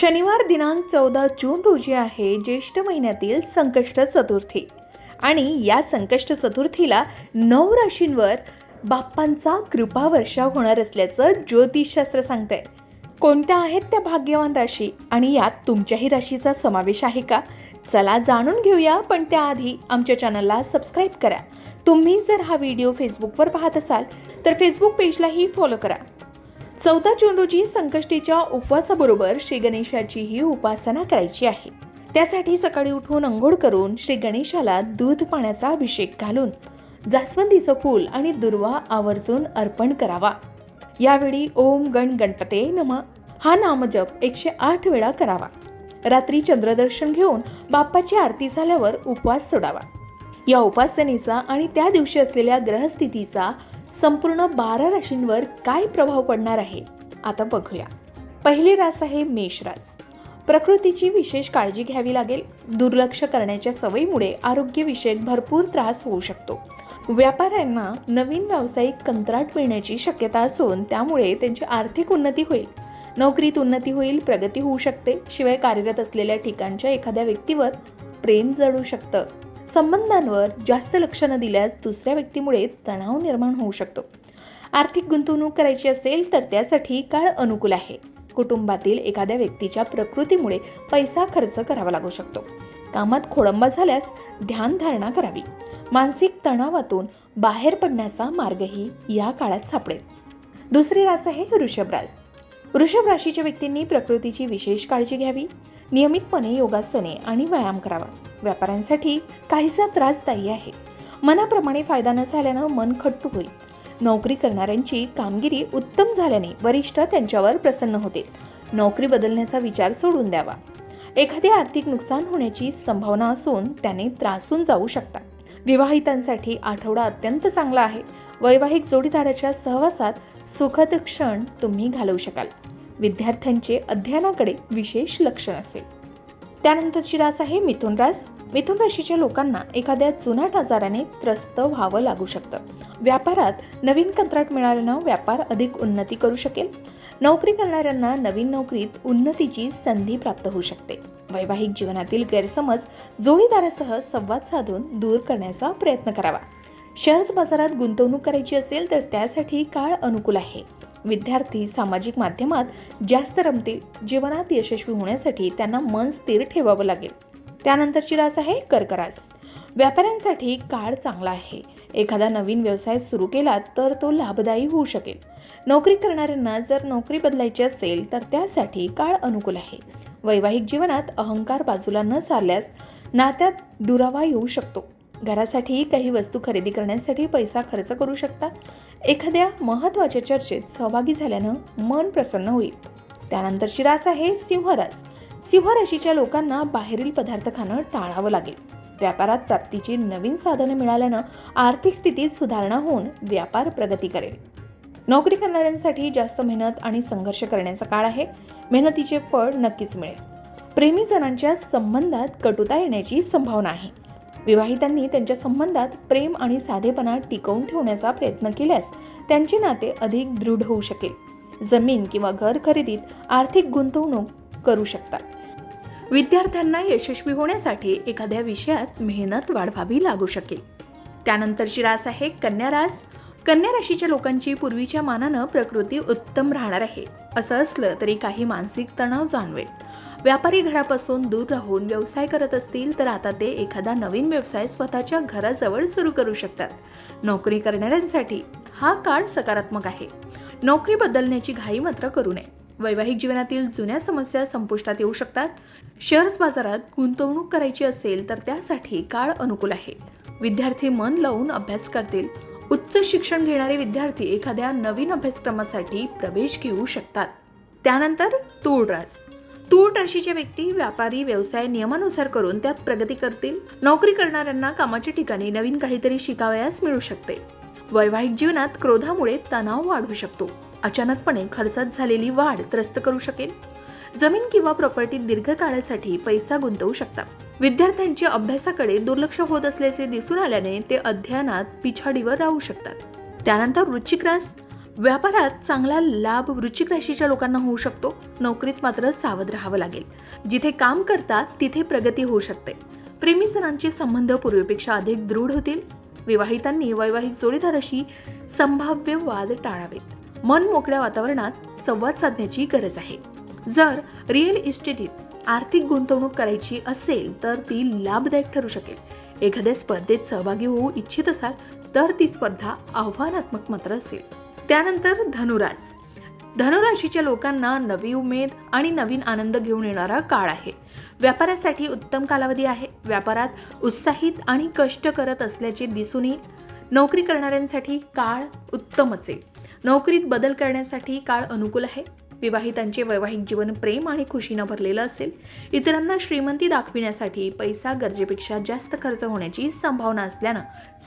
शनिवार दिनांक चौदा जून रोजी आहे ज्येष्ठ महिन्यातील संकष्ट चतुर्थी. आणि या संकष्ट चतुर्थीला नऊ राशींवर बाप्पांचा कृपा वर्षाव होणार असल्याचं ज्योतिषशास्त्र सांगतंय. कोणत्या आहेत त्या भाग्यवान राशी? आणि यात तुमच्याही राशीचा समावेश आहे का? चला जाणून घेऊया पण त्याआधी आमच्या चॅनलला सबस्क्राईब करा. तुम्ही जर हा व्हिडिओ फेसबुकवर पाहत असाल तर फेसबुक पेजलाही फॉलो करा. चौदा जून रोजी संकष्टीच्या उपवासाबरोबर श्री गणेशाचीही उपासना करायची आहे. त्यासाठी सकाळी उठून अंघोळ करून श्री गणेशाला दूध पाण्याचा अभिषेक घालून जास्वंदीचं फूल आणि दुर्वा आवर्जून अर्पण करावा. यावेळी ओम गण गणपते नमा. हा नामजप एकशे आठ वेळा करावा. रात्री चंद्रदर्शन घेऊन बाप्पाची आरती झाल्यावर उपवास सोडावा. या उपासनेचा आणि त्या दिवशी असलेल्या ग्रहस्थितीचा संपूर्ण बारा राशींवर काय प्रभाव पडणार आहे? आता बघूया. पहिली रास आहे मेष रास. प्रकृतीची विशेष काळजी घ्यावी लागेल. दुर्लक्ष करण्याच्या सवयीमुळे आरोग्यविषयक भरपूर त्रास होऊ शकतो. व्यापाऱ्यांना नवीन व्यावसायिक कंत्राट मिळण्याची शक्यता असून त्यामुळे त्यांची आर्थिक उन्नती होईल. नोकरीत उन्नती होईल प्रगती होऊ शकते. शिवाय कार्यरत असलेल्या ठिकाणच्या एखाद्या व्यक्तीवर प्रेम जडू शकतं. संबंधांवर जास्त लक्ष न दिल्यास दुसऱ्या व्यक्तीमुळे तणाव निर्माण होऊ शकतो. आर्थिक गुंतवणूक करायची असेल तर त्यासाठी काळ अनुकूल आहे. कुटुंबातील एखाद्या व्यक्तीच्या प्रकृतीमुळे पैसा खर्च करावा लागू शकतो. कामात खोळंबा झाल्यास ध्यानधारणा करावी. मानसिक तणावातून बाहेर पडण्याचा मार्गही या काळात सापडेल. दुसरी रास आहे वृषभ रास. वृषभ राशीच्या व्यक्तींनी प्रकृतीची विशेष काळजी घ्यावी. नियमितपणे योगासने आणि व्यायाम करावा. व्यापाऱ्यांसाठी काहीसा त्रासदायी आहे. मनाप्रमाणे फायदा न झाल्यानं मन खट्टू होईल. नोकरी करणाऱ्यांची कामगिरी उत्तम झाल्याने वरिष्ठ त्यांच्यावर प्रसन्न होतील. नोकरी बदलण्याचा विचार सोडून द्यावा. एखादे आर्थिक नुकसान होण्याची संभावना असून त्याने त्रासून जाऊ शकतात विवाहितांसाठी आठवडा अत्यंत चांगला आहे. वैवाहिक जोडीदाराच्या सहवासात सुखद क्षण तुम्ही घालवू शकाल. विद्यार्थ्यांचे अध्ययनाकडे विशेष लक्ष असेल. त्यानंतरची रास आहे मिथुन रास मिथुन राशीच्या लोकांना एखाद्या जुनाट आजाराने त्रस्त व्हावं लागू शकतं. व्यापारात नवीन कंत्राट मिळाल्यानं व्यापार अधिक उन्नती करू शकेल. नोकरी करणाऱ्यांना नवीन नोकरीत उन्नतीची संधी प्राप्त होऊ शकते. वैवाहिक जीवनातील गैरसमज जोडीदारासह संवाद साधून दूर करण्याचा प्रयत्न करावा. शेअर्स बाजारात गुंतवणूक करायची असेल तर त्यासाठी काळ अनुकूल आहे. विद्यार्थी सामाजिक माध्यमात जास्त रमतील जीवनात यशस्वी होण्यासाठी त्यांना मन स्थिर ठेवावं लागेल. त्यानंतरची रास आहे कर्करास. व्यापाऱ्यांसाठी काळ चांगला आहे. एखादा नवीन व्यवसाय सुरू केला तर तो लाभदायी होऊ शकेल. नोकरी करणाऱ्यांना जर नोकरी बदलायची असेल तर त्यासाठी काळ अनुकूल आहे. वैवाहिक जीवनात अहंकार बाजूला न सारल्यास नात्यात दुरावा येऊ शकतो. घरासाठी काही वस्तू खरेदी करण्यासाठी पैसा खर्च करू शकता. एखाद्या महत्त्वाच्या चर्चेत सहभागी झाल्यानं मन प्रसन्न होईल. त्यानंतरची रास आहे सिंहरास सिंह राशीच्या लोकांना बाहेरील पदार्थ खाणं टाळावं लागेल. व्यापारात प्राप्तीची नवीन साधनं मिळाल्यानं आर्थिक स्थितीत सुधारणा होऊन व्यापार प्रगती करेल. नोकरी करणाऱ्यांसाठी जास्त मेहनत आणि संघर्ष करण्याचा काळ आहे. मेहनतीचे फळ नक्कीच मिळेल. प्रेमीजनांच्या संबंधात कटुता येण्याची संभावना आहे. विवाहितांनी त्यांच्या संबंधात प्रेम आणि साधेपणा टिकवून ठेवण्याचा प्रयत्न केल्यास त्यांचे नाते अधिक दृढ होऊ शकेल. जमीन किंवा घर खरेदीत आर्थिक गुंतवणूक करू शकतात. विद्यार्थ्यांना यशस्वी होण्यासाठी एखाद्या विषयात मेहनत वाढवावी लागू शकेल. त्यानंतरची रास आहे कन्या रास कन्या राशीच्या लोकांची पूर्वीच्या मानानं प्रकृती उत्तम राहणार आहे असं असलं तरी काही मानसिक तणाव जाणवेल. व्यापारी घरापासून दूर राहून व्यवसाय करत असतील तर आता ते एखादा नवीन व्यवसाय स्वतःच्या घराजवळ सुरू करू शकतात. नोकरी करणाऱ्यांसाठी हा काळ सकारात्मक आहे. नोकरी बदलण्याची घाई मात्र करू नये. वैवाहिक जीवनातील जुन्या समस्या संपुष्टात येऊ शकतात. शेअर्स बाजारात गुंतवणूक करायची असेल तर त्यासाठी काळ अनुकूल आहे. विद्यार्थी मन लावून अभ्यास करतील. उच्च शिक्षण घेणारे विद्यार्थी एखाद्या नवीन अभ्यासक्रमासाठी प्रवेश घेऊ शकतात. त्यानंतर तूळ रास. तूट राशीचे व्यक्ती व्यापारी व्यवसाय नियमानुसार करून त्यात प्रगती करतील. नोकरी करणाऱ्यांना कामाच्या ठिकाणी नवीन काहीतरी शिकावयास मिळू शकते. वैवाहिक जीवनात क्रोधामुळे तणाव वाढू शकतो. अचानकपणे खर्चात झालेली वाढ त्रस्त करू शकेल. जमीन किंवा प्रॉपर्टीत दीर्घकाळासाठी पैसा गुंतवू शकता विद्यार्थ्यांच्या अभ्यासाकडे दुर्लक्ष होत असल्याचे दिसून आल्याने ते अध्ययनात पिछाडीवर राहू शकतात. त्यानंतर वृश्चिक रास व्यापारात चांगला लाभ वृश्चिक राशीच्या लोकांना होऊ शकतो. नोकरीत मात्र सावध राहावं लागेल. जिथे काम करतात तिथे प्रगती होऊ शकते. प्रेमी जणांचे संबंध पूर्वीपेक्षा अधिक दृढ होतील. विवाहितांनी वैवाहिक जोडीदाराशी संभाव्य वाद टाळावेत. मन मोकळ्या वातावरणात संवाद साधण्याची गरज आहे. जर रिअल इस्टेटीत आर्थिक गुंतवणूक करायची असेल तर ती लाभदायक ठरू शकेल. एखाद्या स्पर्धेत सहभागी होऊ इच्छित असाल तर ती स्पर्धा आव्हानात्मक मात्र असेल. त्यानंतर धनुरास धनुराशीच्या लोकांना नवी उमेद आणि नवीन आनंद घेऊन येणारा काळ आहे. व्यापारासाठी उत्तम कालावधी आहे. व्यापारात उत्साहित आणि कष्ट करत असल्याचे दिसून येईल नोकरी करणाऱ्यांसाठी काळ उत्तम असेल. नोकरीत बदल करण्यासाठी काळ अनुकूल आहे. विवाहितांचे वैवाहिक जीवन प्रेम आणि खुशीनं भरलेलं असेल. इतरांना श्रीमंती दाखविण्यासाठी पैसा गरजेपेक्षा जास्त खर्च होण्याची संभावना असल्यानं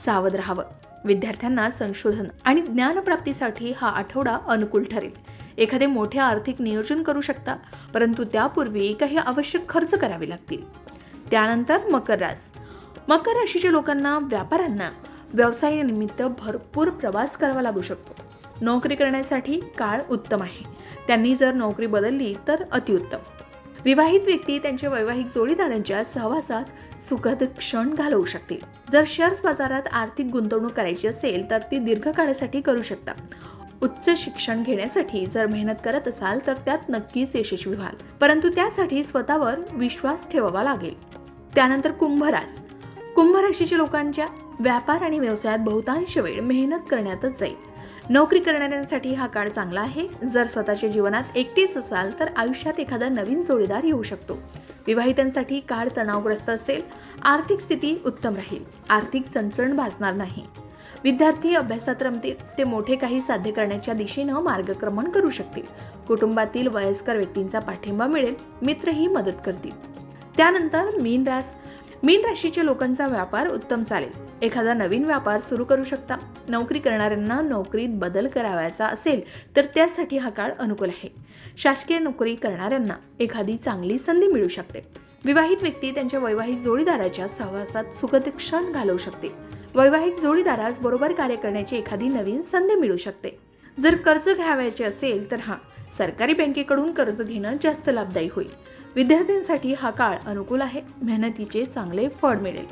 सावध राहावं. विद्यार्थ्यांना संशोधन आणि ज्ञानप्राप्तीसाठी हा आठवडा अनुकूल ठरेल. एखादे मोठे आर्थिक नियोजन करू शकता परंतु त्यापूर्वी काही आवश्यक खर्च करावे लागतील. त्यानंतर मकर रास. मकर राशीच्या लोकांना व्यापाऱ्यांना व्यवसायानिमित्त भरपूर प्रवास करावा लागू शकतो. नोकरी करण्यासाठी काळ उत्तम आहे. त्यांनी जर नोकरी बदलली तर अतिउत्तम. विवाहित व्यक्ती त्यांच्या वैवाहिक जोडीदारांच्या सहवासात सुखद क्षण घालवू शकतील. जर शेअर्स बाजारात आर्थिक गुंतवणूक करायची असेल तर ती दीर्घकाळासाठी करू शकता. उच्च शिक्षण घेण्यासाठी जर मेहनत करत असाल तर त्यात नक्कीच यशस्वी व्हाल. परंतु त्यासाठी स्वतःवर विश्वास ठेवावा लागेल. त्यानंतर कुंभरास कुंभ राशीच्या लोकांच्या व्यापार आणि व्यवसायात बहुतांश वेळ मेहनत करण्यातच जाईल. नोकरी करणाऱ्यांसाठी हा काळ चांगला आहे. जर स्वतःच्या जीवनात एकटीच असाल तर आयुष्यात एखादा नवीन जोडीदार येऊ शकतो. विवाहितांसाठी काळ तणावग्रस्त असेल आर्थिक स्थिती उत्तम राहील. आर्थिक चणचण भासणार नाही. विद्यार्थी अभ्यासात रमतील ते मोठे काही साध्य करण्याच्या दिशेनं मार्गक्रमण करू शकतील. कुटुंबातील वयस्कर व्यक्तींचा पाठिंबा मिळेल मित्रही मदत करतील. त्यानंतर मीन रास मीन राशीच्या लोकांचा व्यापार उत्तम चालेल. एखादा नवीन व्यापार सुरू करू शकता. नोकरी करणाऱ्यांना नोकरीत बदल करावयाचा असेल तर त्यासाठी हा काळ अनुकूल आहे. शासकीय नोकरी करणाऱ्यांना एखादी चांगली संधी मिळू शकते. विवाहित व्यक्ती त्यांच्या वैवाहिक जोडीदाराच्या सहवासात सुखद क्षण घालवू शकते. वैवाहिक जोडीदारास बरोबर कार्य करण्याची एखादी नवीन संधी मिळू शकते. जर कर्ज घ्यावयाचे असेल तर हा सरकारी बँकेकडून कर्ज घेणं जास्त लाभदायी होईल. विद्यार्थ्यांसाठी हा काळ अनुकूल आहे. मेहनतीचे चांगले फळ मिळेल.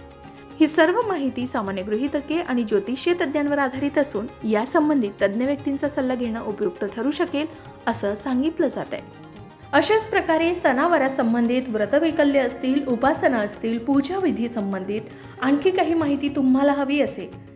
ही सर्व माहिती सामान्य गृहीतके आणि ज्योतिषीय तज्ज्ञांवर आधारित असून या संबंधित तज्ज्ञ व्यक्तींचा सल्ला घेणं उपयुक्त ठरू शकेल असं सांगितलं जात आहे. अशाच प्रकारे सणावारासंबंधित व्रतवैकल्य असतील उपासना असतील पूजा विधी संबंधित आणखी काही माहिती तुम्हाला हवी असेल